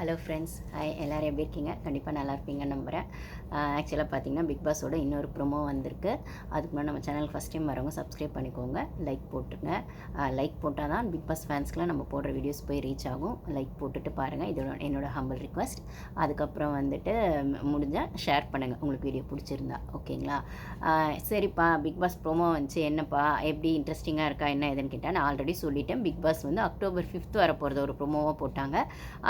Hello friends hi எல்லோரும் எப்படி இருக்கீங்க? கண்டிப்பாக நல்லா இருப்பீங்க நம்புகிறேன் ஆக்சுவலாக பார்த்தீங்கன்னா பிக் பாஸோட இன்னொரு ப்ரோமோ வந்திருக்கு. அதுக்கு முன்னாடி நம்ம சேனல் ஃபஸ்ட் டைம் வரவங்க சப்ஸ்கிரைப் பண்ணிக்கோங்க. லைக் போட்டுருங்க லைக் போட்டால் தான் பிக் பாஸ் ஃபேன்ஸ்க்குலாம் நம்ம போடுற வீடியோஸ் போய் ரீச் ஆகும். லைக் போட்டுட்டு பாருங்கள் இதோட என்னோடய ஹம்பிள் ரிக்வஸ்ட் அதுக்கப்புறம் வந்துட்டு முடிஞ்சால் ஷேர் பண்ணுங்கள் உங்களுக்கு வீடியோ பிடிச்சிருந்தா. ஓகேங்களா சரிப்பா. பிக் பாஸ் ப்ரோமோ வந்துச்சு. என்னப்பா? எப்படி? இன்ட்ரெஸ்டிங்காக இருக்கா? என்ன ஏதுன்னு கேட்டால் நான் ஆல்ரெடி சொல்லிட்டேன். பிக் பாஸ் வந்து அக்டோபர் ஃபிஃப்த் வர போகிறது ஒரு ப்ரொமோவாக போட்டாங்க.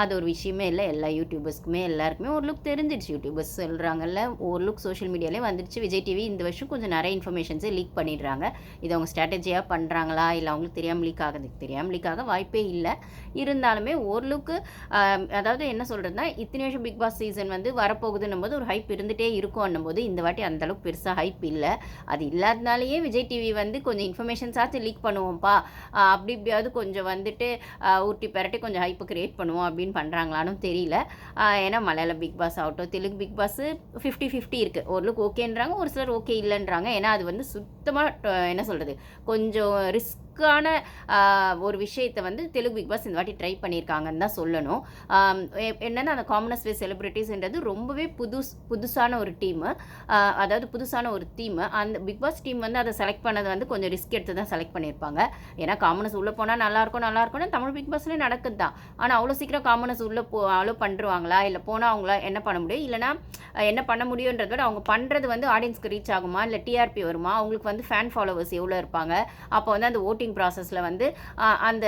அது ஒரு விஷயம் இல்லை. எல்லா யூடியூபர்ஸ்க்குமே எல்லாருக்குமே ஒரு லுக் தெரிஞ்சிடுச்சு யூடியூபர்ஸ் சொல்கிறாங்கல்ல ஒரு லுக் சோஷியல் மீடியாலே வந்துடுச்சு விஜய் டிவி இந்த வருஷம் கொஞ்சம் நிறைய இன்ஃபர்மேஷன்ஸை லீக் பண்ணிடுறாங்க. இது அவங்க ஸ்ட்ராட்டஜியாக பண்ணுறாங்களா இல்லை அவங்களுக்கு தெரியாமல் லீக் ஆகிறதுக்கு தெரியாமல் லீக் ஆக வாய்ப்பே இல்லை. இருந்தாலுமே ஓரளவுக்கு லுக்கு அதாவது என்ன சொல்கிறதுனா இத்தனை வருஷம் பிக் பாஸ் சீசன் வந்து வரப்போகுதுன்னும் போது ஒரு ஹைப் இருந்துகிட்டே இருக்கும் போது இந்த வாட்டி அந்த அளவுக்கு பெருசாக ஹைப் இல்லை. அது இல்லாதனாலேயே விஜய் டிவி வந்து கொஞ்சம் இன்ஃபர்மேஷன்ஸாச்சும் லீக் பண்ணுவோம்ப்பா. அப்படி இப்படியாவது கொஞ்சம் வந்துட்டு ஊட்டி பெரட்டி கொஞ்சம் ஹைப்பு கிரியேட் பண்ணுவோம் அப்படின்னு பண்ணுறாங்களான்னு தெரியல. ஏன்னா மலையாள பிக் பாஸ் ஆகட்டும் Telugu Bigg Boss fifty fifty இருக்குது ஒரு ஓகேன்றாங்க ஒரு சிலர் ஓகே இல்லைன்றாங்க. ஏன்னா அது வந்து சுத்தமாக என்ன சொல்கிறது கொஞ்சம் ரிஸ்க் ரிஸ்க்கான ஒரு விஷயத்தை வந்து தெலுங்கு பிக் பாஸ் இந்த வாட்டி ட்ரை பண்ணியிருக்காங்கன்னு தான் சொல்லணும். என்னென்னா எ- அந்த காமனஸ் வே செலிபிரிட்டிஸ்ன்றது ரொம்பவே புதுஸ் புதுசான ஒரு டீமு அதாவது புதுசான ஒரு டீமு அந்த பிக் பாஸ் டீம் வந்து அதை செலக்ட் பண்ணது வந்து கொஞ்சம் ரிஸ்க் எடுத்து தான் செலக்ட் பண்ணியிருப்பாங்க. ஏன்னா காமனஸ் உள்ளே போனால் நல்லாயிருக்கும் நல்லாயிருக்கும்னு தமிழ் பிக் பாஸ்லேயே நடக்குது தான். ஆனால் அவ்வளோ சீக்கிரம் காமனஸ் உள்ளே போ அலோ பண்ணுருவாங்களா இல்லை போனால் அவங்கள என்ன பண்ண முடியும்? இல்லைனா என்ன பண்ண முடியுன்றத விட அவங்க பண்ணுறது வந்து ஆடியன்ஸ்க்கு ரீச் ஆகுமா? இல்லை டிஆர்பி வருமா? அவங்களுக்கு வந்து ஃபேன் ஃபாலோவர்ஸ் எவ்வளோ இருப்பாங்க? அப்போ வந்து அந்த ஓட்டிங் ப்ராசஸில் வந்து அந்த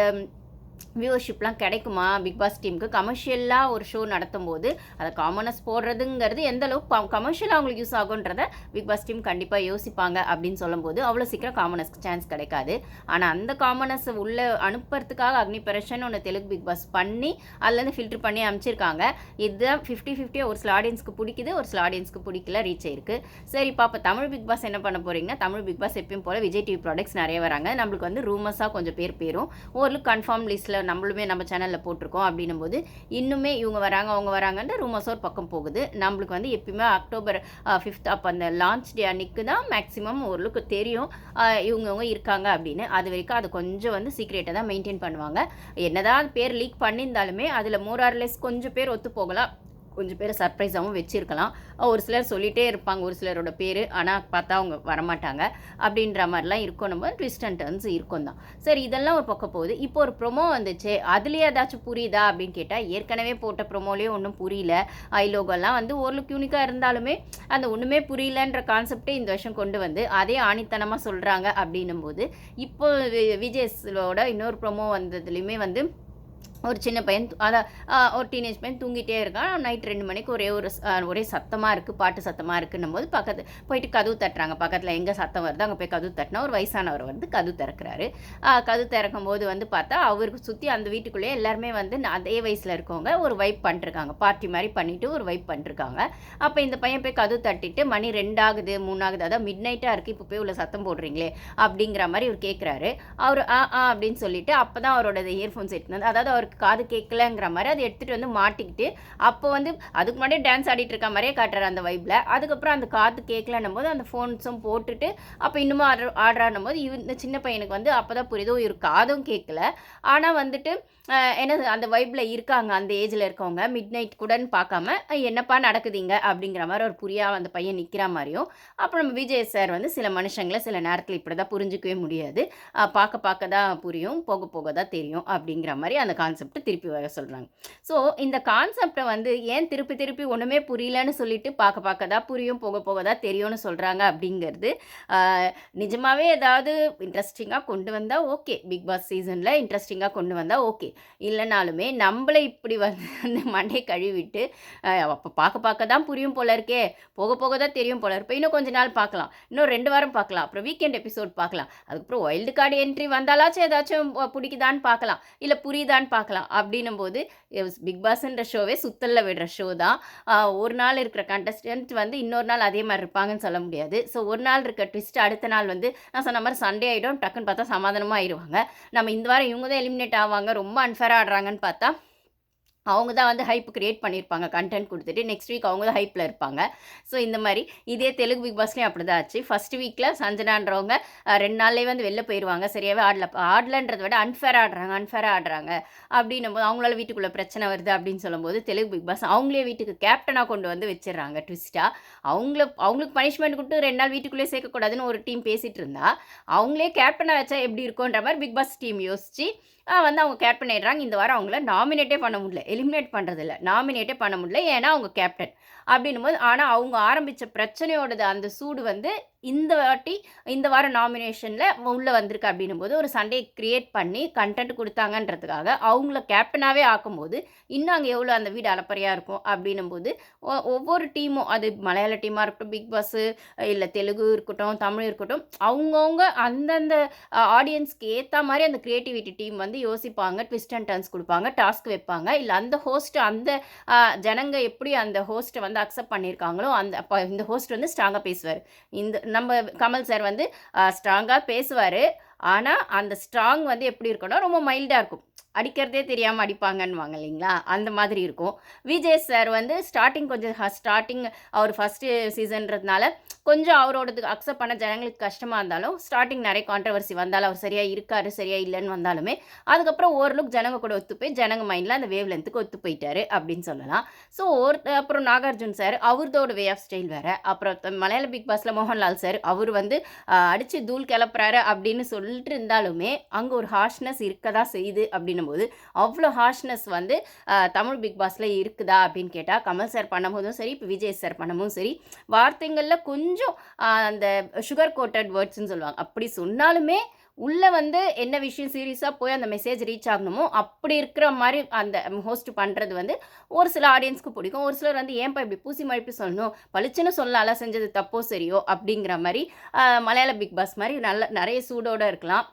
வியூவர்ஷிப்லாம் கிடைக்குமா? பிக் பாஸ் டீமுக்கு கமர்ஷியலாக ஒரு ஷோ நடத்தும் போது அதை காமனஸ் போடுறதுங்கிறது எந்த அளவுக்கு கமர்ஷியலாக அவங்களுக்கு யூஸ் ஆகுன்றத பிக் பாஸ் டீம் கண்டிப்பாக யோசிப்பாங்க அப்படின்னு சொல்லும்போது அவ்வளோ சீக்கிரம் காமனஸ்க்கு சான்ஸ் கிடைக்காது. ஆனால் அந்த காமனஸ் உள்ளே அனுப்புறதுக்காக அக்னிபரஷன் ஒன்று தெலுங்கு பிக் பாஸ் பண்ணி அதுலேருந்து ஃபில்டர் பண்ணி அனுப்பிச்சிருக்காங்க. இதுதான் ஃபிஃப்டி ஃபிஃப்டியாக ஒரு சில ஆடியன்ஸ்க்கு பிடிக்குது ஒரு சில ஆடியன்ஸ்க்கு பிடிக்கல ரீச் ஆயிருக்கு. சரி பாப்பா தமிழ் பிக் பாஸ் என்ன பண்ண போறீங்கன்னா தமிழ் பிக் பாஸ் எப்பயும் போல் விஜய் டிவி ப்ராடக்ட்ஸ் நிறைய வராங்க. நம்மளுக்கு வந்து ரூமர்ஸாக கொஞ்சம் பேர் பேரும். ஓரளவுக்கு கன்ஃபார்ம் லிஸ்ட்டில் நம்மளுமே நம்ம சேனலில் போட்டிருக்கோம் அப்படின்னும் போது இன்னுமே இவங்க வராங்க அவங்க வராங்கன்ற ரூமர்ஸ் ஒரு பக்கம் போகுது. நம்மளுக்கு வந்து எப்பயுமே அக்டோபர் ஃபிஃப்த் அப்போ அந்த லான்ச் டே அன்னைக்கு தான் மேக்ஸிமம் ஓரளவுக்கு தெரியும் இவங்கவுங்க இவங்கவங்க இருக்காங்க அப்படின்னு. அது வரைக்கும் அது கொஞ்சம் வந்து சீக்ரெட்டை தான் மெயின்டைன் பண்ணுவாங்க. என்னதான் பேர் லீக் பண்ணியிருந்தாலுமே அதில் மோரார்லெஸ் கொஞ்சம் பேர் ஒத்து போகலாம் கொஞ்சம் பேர் சர்ப்ரைஸாகவும் வச்சுருக்கலாம். ஒரு சிலர் சொல்லிகிட்டே இருப்பாங்க ஒரு சிலரோட பேர். ஆனால் பார்த்தா அவங்க வரமாட்டாங்க. அப்படின்ற மாதிரிலாம் இருக்கும். நம்ம ட்விஸ்ட் அண்ட் டர்ன்ஸ் இருக்கும் தான். சரி இதெல்லாம் ஒரு பக்கம் போகுது. இப்போ ஒரு ப்ரொமோ வந்துச்சு. அதுலேயே ஏதாச்சும் புரியுதா அப்படின்னு கேட்டால் ஏற்கனவே போட்ட ப்ரொமோலேயே ஒன்றும் புரியல. ஐலோகோலாம் வந்து ஓரளவுக்கு யூனிக்காக இருந்தாலுமே அந்த ஒன்றுமே புரியலன்ற கான்செப்டே இந்த வருஷம் கொண்டு வந்து அதே ஆணித்தனமாக சொல்கிறாங்க அப்படின்னும் போது இப்போ வி- விஜய்ஸோட இன்னொரு ப்ரொமோ வந்ததுலேயுமே வந்து ஒரு சின்ன பையன் அதான் ஒரு டீனேஜ் பையன் தூங்கிட்டே இருக்கான். நைட் ரெண்டு மணிக்கு ஒரே ஒரு ஒரே சத்தமாக இருக்குது பாட்டு சத்தமாக இருக்குன்னும் போது பக்கத்து போயிட்டு கதவு தட்டுறாங்க. பக்கத்தில் எங்கே சத்தம் வருது அங்கே போய் கதவு தட்டினா ஒரு வயசானவர் வந்து கதவு திறக்கிறாரு. கதவு திறக்கும் போது வந்து பார்த்தா அவருக்கு சுற்றி அந்த வீட்டுக்குள்ளேயே எல்லாருமே வந்து அதே வயசில் இருக்கவங்க ஒரு வைப் பண்ணிருக்காங்க பார்ட்டி மாதிரி பண்ணிவிட்டு ஒரு வைப் பண்ணிருக்காங்க அப்போ இந்த பையன் போய் கதவு தட்டிட்டு மணி ரெண்டாகுது மூணாகுது. அதான் மிட் நைட்டாக இருக்குது இப்போ போய் உள்ள சத்தம் போடுறீங்களே அப்படிங்கிற மாதிரி இவர் கேட்குறாரு அவர் ஆ ஆ அப்படின்னு சொல்லிட்டு அப்போ தான் அவரோட இயர்ஃபோன்ஸ் எடுத்துன்னு அதாவது அதாவது அவருக்கு காது கேட்கலங்கிற மாதிரி அதை எடுத்துகிட்டு வந்து மாட்டிக்கிட்டு அப்போ வந்து அதுக்கு முன்னாடியே டான்ஸ் ஆடிட்டு இருக்க மாதிரியே காட்டுறாரு அந்த வைப்பில் அதுக்கப்புறம் அந்த காது கேட்கலன்னும் போது அந்த ஃபோன்ஸும் போட்டுட்டு அப்போ இன்னுமும் ஆடுற ஆடுறான்னும் போது இந்த சின்ன பையனுக்கு வந்து அப்போ தான் புரியுதோ ஒரு காதும் கேட்கல. ஆனால் வந்துட்டு என்னது அந்த வைப்பில் இருக்காங்க அந்த ஏஜில் இருக்கவங்க மிட் நைட் கூடன்னு பார்க்காம என்னப்பா நடக்குதுங்க? அப்படிங்கிற மாதிரி ஒரு புரியாம அந்த பையன் நிற்கிற மாதிரியும் அப்புறம் நம்ம விஜய் சார் வந்து சில மனுஷங்களை சில நேரத்தில் இப்படி தான் புரிஞ்சிக்கவே முடியாது. பார்க்க பார்க்க தான் புரியும் போக போக தான் தெரியும் அப்படிங்கிற மாதிரி அந்த கான்செப்டை திருப்பி வர சொல்கிறாங்க ஸோ இந்த கான்செப்டை வந்து ஏன் திருப்பி திருப்பி ஒன்றுமே புரியலன்னு சொல்லிட்டு பார்க்க பார்க்க தான் புரியும் போக போக தான் தெரியும்னு சொல்கிறாங்க அப்படிங்கிறது நிஜமாகவே ஏதாவது இன்ட்ரெஸ்டிங்காக கொண்டு வந்தால் ஓகே பிக் பாஸ் சீசனில் இன்ட்ரெஸ்டிங்காக கொண்டு வந்தால் ஓகே இல்லைனாலுமே நம்மளை இப்படி வந்து அந்த மண்டை கழுவிட்டு அப்போ பார்க்க பார்க்க தான் புரியும் போல இருக்கே. போக போக தான் தெரியும் போல இருப்போம் இன்னும் கொஞ்ச நாள் பார்க்கலாம். இன்னும் ரெண்டு வாரம் பார்க்கலாம். அப்புறம் வீக்கெண்ட் எபிசோட் பார்க்கலாம். அதுக்கப்புறம் வைல்டு கார்டு என்ட்ரி வந்தாலாச்சும் ஏதாச்சும் பிடிக்குதான்னு பார்க்கலாம். இல்லை புரியுதான்னு பார்க்கலாம். அப்படின்னும் போது பிக் பாஸ்ன்ற ஷோவே சுத்தலில் விடுற ஷோ தான். ஒரு நாள் இருக்கிற கண்டஸ்டன்ட் வந்து இன்னொரு நாள் அதே மாதிரி இருப்பாங்கன்னு சொல்ல முடியாது. ஸோ ஒரு நாள் இருக்க ட்விஸ்ட் அடுத்த நாள் வந்து நான் சொன்ன மாதிரி சண்டே ஆகிடும் டக்குன்னு பார்த்தா சமாதானமாக ஆயிடுவாங்க நம்ம இந்த வாரம் இவங்க தான் எலிமினேட் ஆவாங்க. ரொம்ப அன்ஃபேராக ஆடுறாங்கன்னு பார்த்தா அவங்க தான் வந்து ஹைப் கிரியேட் பண்ணியிருப்பாங்க கண்டென்ட் கொடுத்துட்டு நெக்ஸ்ட் வீக் அவங்க தான் ஹைப்பில் இருப்பாங்க. ஸோ இந்த மாதிரி இதே தெலுங்கு பிக் பாஸ்லேயும் அப்படி தான் ஆச்சு. ஃபர்ஸ்ட் வீக்கில் சஞ்சனான்றவங்க ரெண்டு நாள்லேயே வந்து வெளில போயிடுவாங்க சரியாகவே ஆடல. ஆடலன்றதை விட அன்ஃபேர் ஆடுறாங்க அன்ஃபேராக ஆடுறாங்க. அப்படின்னும் போது அவங்களால வீட்டுக்குள்ளே பிரச்சனை வருது அப்படின்னு சொல்லும்போது தெலுங்கு பிக் பாஸ் அவங்களே வீட்டுக்கு கேப்டனாக கொண்டு வந்து வச்சிடறாங்க ட்விஸ்ட்டாக அவங்கள அவங்களுக்கு பனிஷ்மெண்ட் கொடுத்து ரெண்டு நாள் வீட்டுக்குள்ளே சேர்க்கக்கூடாதுன்னு ஒரு டீம் பேசிகிட்டு இருந்தா அவங்களே கேப்டனாக வச்சா எப்படி இருக்கும்ன்ற மாதிரி பிக் பாஸ் டீம் யோசிச்சு வந்து அவங்க கேப்டன் பண்ணிடுறாங்க இந்த வாரம் அவங்கள நாமினேட்டே பண்ண முடியல. எலிமினேட் பண்ணுறதில்ல நாமினேட்டே பண்ண முடியல. ஏன்னா அவங்க கேப்டன் அப்படின்னும் போது ஆனால் அவங்க ஆரம்பித்த பிரச்சனையோடது அந்த சூடு வந்து இந்த வாட்டி இந்த வாரம் நாமினேஷனில் உள்ளே வந்திருக்கு அப்படின்னும் போது ஒரு சண்டையை க்ரியேட் பண்ணி கண்டென்ட் கொடுத்தாங்கன்றதுக்காக அவங்கள கேப்டனாகவே ஆக்கும்போது இன்னும் அங்கே எவ்வளோ அந்த வீடு அலப்பறையாக இருக்கும் அப்படின்னும் போது ஒவ்வொரு டீமும் அது மலையாள டீமாக இருக்கட்டும் பிக் பாஸு இல்லை தெலுங்கு இருக்கட்டும் தமிழ் இருக்கட்டும் அவங்கவுங்க அந்தந்த ஆடியன்ஸ்க்கு ஏற்ற மாதிரி அந்த க்ரியேட்டிவிட்டி டீம் வந்து யோசிப்பாங்க ட்விஸ்ட் அண்ட் டர்ன்ஸ் கொடுப்பாங்க டாஸ்க் வைப்பாங்க. இல்லை அந்த ஹோஸ்ட் அந்த ஜனங்க எப்படி அந்த ஹோஸ்ட்டை வந்து அக்செப்ட் பண்ணியிருக்காங்களோ அந்த அப்போ இந்த ஹோஸ்ட் வந்து ஸ்ட்ராங்காக பேசுவார். இந்த நம்ம கமல் சார் வந்து ஸ்ட்ராங்காக பேசுவார். ஆனால் அந்த ஸ்ட்ராங் வந்து எப்படி இருக்கணும் ரொம்ப மைல்டாக இருக்கும். அடிக்கிறதே தெரியாமல் அடிப்பாங்கன்னுவாங்க இல்லைங்களா? அந்த மாதிரி இருக்கும். விஜய் சார் வந்து ஸ்டார்டிங் கொஞ்சம் ஸ்டார்டிங் அவர் ஃபஸ்ட்டு சீசன்றதுனால கொஞ்சம் அவரோடது அக்செப்ட் பண்ண ஜனங்களுக்கு கஷ்டமாக இருந்தாலும் ஸ்டார்டிங் நிறைய கான்ட்ரவர்சி வந்தாலும் அவர் சரியாக இருக்காரு சரியாக இல்லைன்னு வந்தாலுமே அதுக்கப்புறம் ஓரளவுக்கு ஜனங்க கூட ஒத்து போய் ஜனங்க மைண்டில் அந்த வேவ் லென்த்துக்கு ஒத்து போயிட்டாரு அப்படின்னு சொல்லலாம். ஸோ ஒரு அப்புறம் நாகார்ஜுன் சார் அவர்தோட வே ஆஃப் ஸ்டைல் வேறு. அப்புறம் மலையாள பிக் பாஸில் மோகன்லால் சார் அவர் வந்து அடித்து தூள் கிளப்புறாரு அப்படின்னு சொல்லிட்டு இருந்தாலுமே அங்கே ஒரு ஹார்ஷ்னஸ் இருக்க தான் செய்யுது அப்படின்னு அப்படின்னும்போது அவ்வளோ ஹார்ஷ்னஸ் வந்து தமிழ் பிக் பாஸில் இருக்குதா அப்படின்னு கேட்டால் கமல் சார் பண்ணும்போதும் சரி இப்போ விஜய் சார் பண்ணும்போதும் சரி வார்த்தைங்களில் கொஞ்சம் அந்த சுகர் கோட்டட் வேர்ட்ஸ்னு சொல்லுவாங்க. அப்படி சொன்னாலுமே உள்ளே வந்து என்ன விஷயம் சீரியஸாக போய் அந்த மெசேஜ் ரீச் ஆகணுமோ அப்படி இருக்கிற மாதிரி அந்த ஹோஸ்ட் பண்ணுறது வந்து ஒரு சில ஆடியன்ஸ்க்கு பிடிக்கும். ஒரு சிலர் வந்து ஏன்ப்பா இப்படி பூசி மழுப்பி சொல்லணும்? பளிச்சுன்னு சொல்லலாம் செஞ்சது தப்போ சரியோ? அப்படிங்கிற மாதிரி மலையாள பிக் பாஸ் மாதிரி நல்ல நிறைய சூடோடு இருக்கலாம்.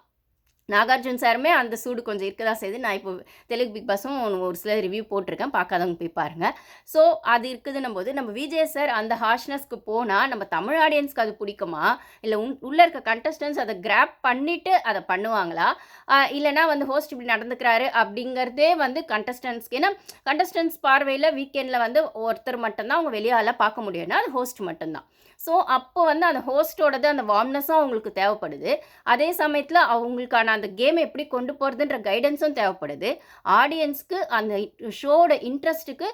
நாகார்ஜுன் சாருமே அந்த சூடு கொஞ்சம் இருக்க தான் செய்யுது. நான் இப்போ தெலுங்கு பிக் பாஸும் ஒரு சில ரிவ்யூ போட்டிருக்கேன். பார்க்காதவங்க போய் பாருங்கள் ஸோ அது இருக்குதுன்னும் போது நம்ம விஜய் சார் அந்த ஹார்ஷ்னஸ்க்கு போனால் நம்ம தமிழ் ஆடியன்ஸ்க்கு அது பிடிக்குமா? இல்லை உன் உள்ளே இருக்க கண்டஸ்டன்ஸ் அதை கிராப் பண்ணிவிட்டு அதை பண்ணுவாங்களா? இல்லைனா வந்து ஹோஸ்ட் இப்படி நடந்துக்கிறாரு அப்படிங்கிறதே வந்து கண்டஸ்டன்ஸ்க்கு ஏன்னா கண்டஸ்டன்ஸ் பார்வையில் வீக்கெண்டில் வந்து ஒருத்தர் மட்டும்தான் அவங்க வெளியால பார்க்க முடியும்னா அது ஹோஸ்ட் மட்டும்தான். ஸோ அப்போ வந்து அந்த ஹோஸ்டோடது அந்த வார்ம்னஸும் அவங்களுக்கு தேவைப்படுது. அதே சமயத்தில் அவங்களுக்கான அந்த கேம் எப்படி கொண்டு போகிறதுன்ற கைடன்ஸும் தேவைப்படுது. ஆடியன்ஸ்க்கு அந்த ஷோட இன்ட்ரெஸ்ட்டுக்கு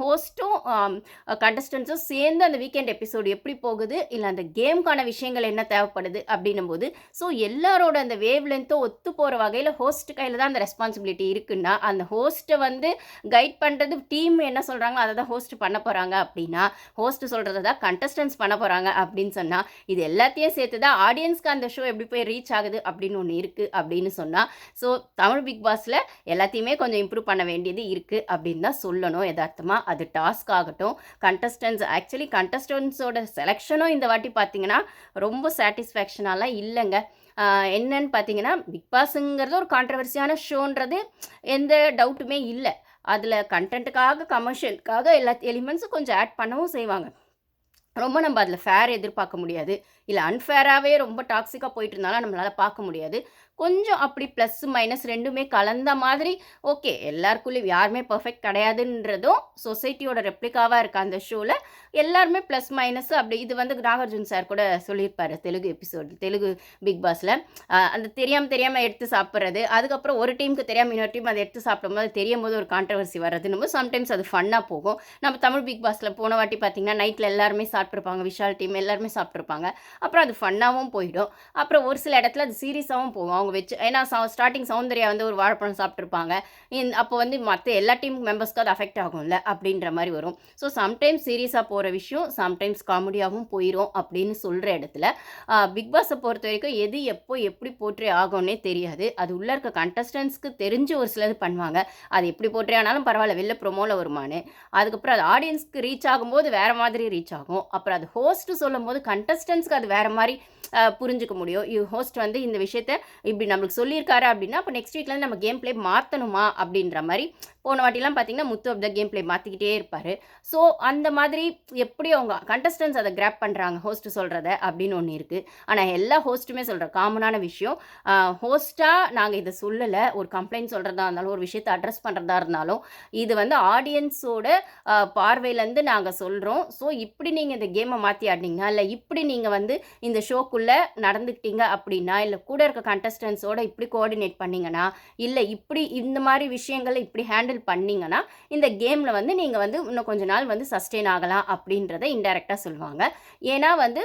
ஹோஸ்ட்டும் கண்டஸ்டன்ஸும் சேர்ந்து அந்த வீக்கெண்ட் எபிசோடு எப்படி போகுது இல்லை அந்த கேம்க்கான விஷயங்கள் என்ன தேவைப்படுது அப்படின்னும் போது ஸோ எல்லாரோட அந்த வேவ் லென்த்தும் ஒத்து போகிற வகையில் ஹோஸ்ட் கையில் தான் அந்த ரெஸ்பான்சிபிலிட்டி இருக்குன்னா அந்த ஹோஸ்ட்டை வந்து கைட் பண்ணுறது டீம் என்ன சொல்கிறாங்களோ அதை தான் ஹோஸ்ட் பண்ண போகிறாங்க அப்படின்னா ஹோஸ்ட் சொல்கிறத தான் கண்டஸ்டன்ஸ் பண்ண பண்ண போகிறாங்க அப்படின்னு சொன்னால் இது எல்லாத்தையும் சேர்த்து தான் ஆடியன்ஸ்க்கு அந்த ஷோ எப்படி போய் ரீச் ஆகுது அப்படின்னு ஒன்று இருக்குது அப்படின்னு சொன்னால் ஸோ தமிழ் பிக் பாஸில் எல்லாத்தையுமே கொஞ்சம் இம்ப்ரூவ் பண்ண வேண்டியது இருக்குது அப்படின்னு தான் சொல்லணும். யதார்த்தமாக அது டாஸ்க் ஆகட்டும். கண்டஸ்டன்ஸ் ஆக்சுவலி கண்டஸ்டன்ஸோட செலெக்ஷனும் இந்த வாட்டி பார்த்தீங்கன்னா ரொம்ப சாட்டிஸ்ஃபேக்ஷனாலாம் இல்லைங்க. என்னன்னு பார்த்தீங்கன்னா பிக் பாஸுங்கிறது ஒரு கான்ட்ரவர்சியான ஷோன்றது எந்த டவுட்டுமே இல்லை. அதில் கண்டென்ட்டுக்காக கமர்ஷியலுக்காக எல்லா எலிமெண்ட்ஸும் கொஞ்சம் ஆட் பண்ணவும் செய்வாங்க. ரொம்ப நம்ம அதில் ஃபேர் எதிர்பார்க்க முடியாது. இல்லை அன்ஃபேராகவே ரொம்ப டாக்ஸிக்காக போயிட்டு இருந்தாலும் நம்மளால் பார்க்க முடியாது. கொஞ்சம் அப்படி ப்ளஸ் மைனஸ் ரெண்டுமே கலந்த மாதிரி ஓகே எல்லாருக்குள்ளேயும் யாருமே பர்ஃபெக்ட் கிடையாதுன்றதும் சொசைட்டியோட ரெப்ளிகாவாக இருக்க அந்த ஷோவில் எல்லாருமே ப்ளஸ் மைனஸ் அப்படி இது வந்து நாகார்ஜுன் சார் கூட சொல்லியிருப்பார் தெலுங்கு எபிசோட் தெலுங்கு பிக் பாஸில் அந்த தெரியாமல் தெரியாமல் எடுத்து சாப்பிட்றது அதுக்கப்புறம் ஒரு டீமுக்கு தெரியாமல் இன்னொரு டீம் அதை எடுத்து சாப்பிடும்போது தெரியும் போது ஒரு கான்ட்ரவர்சி வர்றதுன்னு போது சம்டைம்ஸ் அது ஃபன்னாக போகும். நம்ம தமிழ் பிக் பாஸில் போன வாட்டி பார்த்திங்கன்னா நைட்டில் எல்லாருமே சாப்பிட்ருப்பாங்க விஷால் டீம் எல்லாருமே சாப்பிட்ருப்பாங்க அப்புறம் அது ஃபன்னாகவும் போயிடும். அப்புறம் ஒரு சில இடத்துல அது சீரியஸாகவும் போகும். அவங்க வச்சு ஏன்னா ஸ்டார்டிங் சௌந்தர்யா வந்து ஒரு வாழைப்பழம் சாப்பிட்ருப்பாங்க இந் அப்போ வந்து மற்ற எல்லா டீம் மெம்பர்ஸ்க்கு அது அஃபெக்ட் ஆகும்ல அப்படின்ற மாதிரி வரும். ஸோ சம்டைம்ஸ் சீரியஸாக போகிற விஷயம் சம்டைம்ஸ் காமெடியாகவும் போயிடும் அப்படின்னு சொல்கிற இடத்துல பிக் பாஸை பொறுத்த வரைக்கும் எது எப்போ எப்படி போற்றே ஆகும்னே தெரியாது. அது உள்ளே இருக்க கண்டஸ்டன்ஸ்க்கு தெரிஞ்சு ஒரு சிலது பண்ணுவாங்க. அது எப்படி போற்றே ஆனாலும் பரவாயில்ல வெளில ப்ரொமோவில் வருமானு அதுக்கப்புறம் அது ஆடியன்ஸ்க்கு ரீச் ஆகும்போது வேறு மாதிரி ரீச் ஆகும். அப்புறம் அது ஹோஸ்ட்டு சொல்லும் போது கண்டஸ்டன்ஸ்க்கு அது வேறு மாதிரி புரிஞ்சுக்க முடியும். ஹோஸ்ட் வந்து இந்த விஷயத்த இப்படி நம்மளுக்கு சொல்லியிருக்காரு அப்படின்னா அப்போ நெக்ஸ்ட் வீக்லேருந்து நம்ம கேம் ப்ளே மாற்றணுமா அப்படின்ற மாதிரி போன வாட்டிலாம் பார்த்தீங்கன்னா Muthu of the game play மாற்றிக்கிட்டே இருப்பார். ஸோ அந்த மாதிரி எப்படி அவங்க கண்டஸ்டன்ஸ் அதை கிராப் பண்ணுறாங்க ஹோஸ்ட் சொல்கிறத அப்படின்னு ஒன்று இருக்குது ஆனால் எல்லா ஹோஸ்ட்டுமே சொல்கிற காமனான விஷயம் ஹோஸ்ட்டாக நாங்கள் இதை சொல்லலை. ஒரு கம்ப்ளைண்ட் சொல்கிறதா இருந்தாலும் ஒரு விஷயத்தை அட்ரஸ் பண்ணுறதா இருந்தாலும் இது வந்து ஆடியன்ஸோட பார்வையிலேருந்து நாங்கள் சொல்கிறோம் ஸோ இப்படி நீங்கள் இந்த கேமை மாற்றி ஆடினீங்கன்னா இல்லை இப்படி நீங்கள் வந்து இந்த ஷோக்கு ஷோக்குள்ளே நடந்துக்கிட்டீங்க அப்படின்னா இல்லை கூட இருக்க கண்டஸ்டன்ஸோட இப்படி கோஆர்டினேட் பண்ணீங்கன்னா இல்லை இப்படி இந்த மாதிரி விஷயங்களை இப்படி ஹேண்டில் பண்ணிங்கன்னா இந்த கேமில் வந்து நீங்கள் வந்து இன்னும் கொஞ்ச நாள் வந்து சஸ்டெயின் ஆகலாம் அப்படின்றத இன்டெரக்டாக சொல்லுவாங்க. ஏன்னா வந்து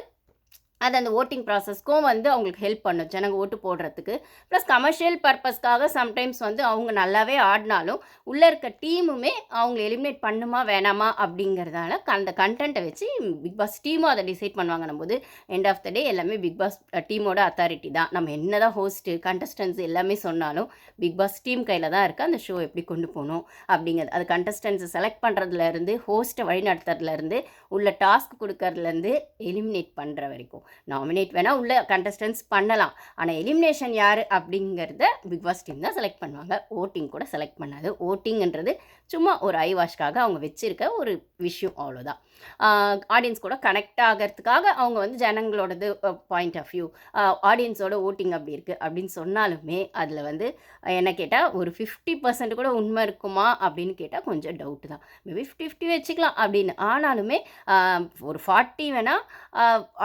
அது அந்த ஓட்டிங் ப்ராசஸ்க்கும் வந்து அவங்களுக்கு ஹெல்ப் பண்ணும். ஜனங்க ஓட்டு போடுறதுக்கு. ப்ளஸ் கமர்ஷியல் பர்பஸ்க்காக சம்டைம்ஸ் வந்து அவங்க நல்லாவே ஆடினாலும் உள்ளே இருக்க டீமுமே அவங்க எலிமினேட் பண்ணுமா வேணாமா அப்படிங்கிறதால அந்த கண்டென்ட்டை வச்சு பிக் பாஸ் டீமும் அதை டிசைட் பண்ணுவாங்க போது எண்ட் ஆஃப் த டே எல்லாமே பிக் பாஸ் டீமோட அத்தாரிட்டி தான். நம்ம என்ன தான் ஹோஸ்ட்டு கண்டஸ்டன்ஸ் எல்லாமே சொன்னாலும் பிக் பாஸ் டீம் கையில் தான் இருக்குது அந்த ஷோ எப்படி கொண்டு போகணும் அப்படிங்கிறது. அது கண்டஸ்டன்ஸை செலக்ட் பண்ணுறதுலேருந்து ஹோஸ்ட்டை வழிநடத்துறதுலேருந்து உள்ள டாஸ்க் கொடுக்கறதுலேருந்து எலிமினேட் பண்ணுற வரைக்கும். நாமினேட் வேணால் உள்ள கண்டஸ்டன்ஸ் பண்ணலாம். ஆனால் எலிமினேஷன் யார் அப்படிங்கிறத பிக் பாஸ் டீம் தான் செலக்ட் பண்ணுவாங்க. ஓட்டிங் கூட செலக்ட் பண்ணாது. ஓட்டிங்கன்றது சும்மா ஒரு ஐ வாஷ்க்காக அவங்க வச்சுருக்க ஒரு விஷயம் அவ்வளோதான் ஆடியன்ஸ் கூட கனெக்ட் ஆகிறதுக்காக அவங்க வந்து ஜனங்களோடது பாயிண்ட் ஆஃப் வியூ ஆடியன்ஸோட ஓட்டிங் அப்படி இருக்குது அப்படின்னு சொன்னாலுமே அதில் வந்து என்ன கேட்டால் ஒரு ஃபிஃப்டி பர்சன்ட் கூட உண்மை இருக்குமா அப்படின்னு கேட்டால் கொஞ்சம் டவுட்டு தான். மேபி ஃபிஃப்டி ஃபிஃப்டி வச்சுக்கலாம் அப்படின்னு. ஆனாலுமே ஒரு ஃபார்ட்டி வேணால்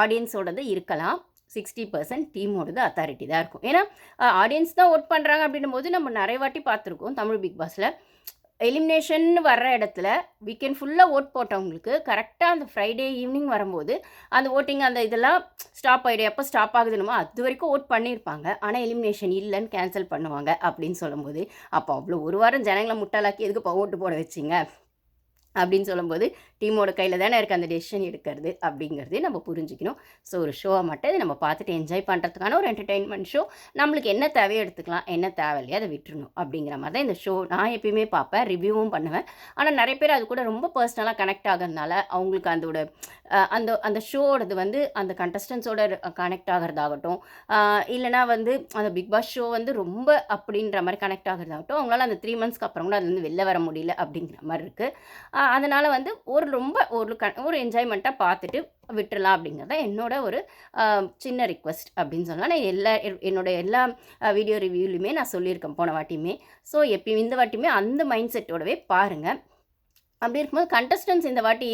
ஆடியன்ஸோடது இருக்கலாம். சிக்ஸ்டி பர்சன்ட் டீமோடது அத்தாரிட்டி தான் இருக்கும். ஏன்னா ஆடியன்ஸ் தான் ஓட் பண்ணுறாங்க அப்படின்னும் போது நம்ம நிறைய வாட்டி பார்த்துருக்கோம் தமிழ் பிக் பாஸில். எலிமினேஷன் வர்ற இடத்துல வீக்கெண்ட் ஃபுல்லாக ஓட் போட்டவங்களுக்கு கரெக்டாக அந்த ஃப்ரைடே ஈவினிங் வரும்போது அந்த ஓட்டிங் அந்த இதெல்லாம் ஸ்டாப் ஆகிடும் எப்போ ஸ்டாப் ஆகுதுனுமோ அது வரைக்கும் ஓட் பண்ணியிருப்பாங்க. ஆனால் எலிமினேஷன் இல்லைன்னு கேன்சல் பண்ணுவாங்க அப்படின்னு சொல்லும்போது அப்போ அவ்வளோ ஒரு வாரம் ஜனங்களை முட்டாளாக்கி எதுக்கு ஓட்டு போட வச்சிங்க? அப்படின்னு சொல்லும்போது டீமோட கையில் தானே இருக்குது அந்த டெசிஷன் எடுக்கிறது அப்படிங்கிறது நம்ம புரிஞ்சுக்கணும். ஸோ ஒரு ஷோவை மட்டும் இதை நம்ம பார்த்துட்டு என்ஜாய் பண்ணுறதுக்கான ஒரு என்டர்டெயின்மெண்ட் ஷோ நம்மளுக்கு என்ன தேவையோ எடுத்துக்கலாம் என்ன தேவையில்லையோ அதை விட்டுருணும் அப்படிங்கிற மாதிரி தான் இந்த ஷோ நான் எப்பயுமே பார்ப்பேன் ரிவ்யூவும் பண்ணுவேன். ஆனால் நிறைய பேர் அது கூட ரொம்ப பர்சனலாக கனெக்ட் ஆகிறதுனால அவங்களுக்கு அதோட அந்த அந்த ஷோடது வந்து அந்த கண்டஸ்டன்ஸோட கனெக்ட் ஆகிறதாகட்டும் இல்லைனா வந்து அந்த பிக் பாஸ் ஷோ வந்து ரொம்ப அப்படின்ற மாதிரி கனெக்ட் ஆகிறதாகட்டும் அவங்களால அந்த த்ரீ மந்த்ஸ்க்கு அப்புறம் கூட அதுலேருந்து வெளில வர முடியல அப்படிங்கிற மாதிரி இருக்குது அதனால் வந்து ஒரு ரொம்ப ஒரு க ஒரு என்ஜாய்மெண்ட்டாக பார்த்துட்டு விட்டுறலாம் அப்படிங்கிறது தான் என்னோட ஒரு சின்ன ரிக்வஸ்ட் அப்படின்னு சொல்லலாம். நான் எல்லா என்னோட எல்லா வீடியோ ரிவ்யூலையுமே நான் சொல்லியிருக்கேன் போன வாட்டியுமே. ஸோ எப்பயும் இந்த வாட்டியுமே அந்த மைண்ட் செட்டோடவே பாருங்கள் அப்படி இருக்கும்போது கண்டஸ்டன்ஸ் இந்த வாட்டி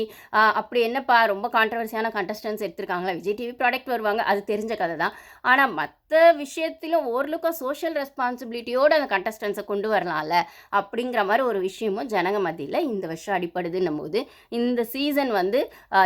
அப்படி என்னப்பா ரொம்ப கான்ட்ரவர்சியான கண்டஸ்டன்ஸ் எடுத்திருக்காங்களா? விஜய் டிவி ப்ராடக்ட் வருவாங்க அது தெரிஞ்ச கதை தான். ஆனால் மற்ற விஷயத்திலும் ஓரளவுக்கு சோஷியல் ரெஸ்பான்சிபிலிட்டியோடு அந்த கண்டஸ்டன்ஸை கொண்டு வரலாம்ல. அப்படிங்கிற மாதிரி ஒரு விஷயமும் ஜனங்க மத்தியில் இந்த வருஷம் அடிப்படுதுன்னும் போது இந்த சீசன் வந்து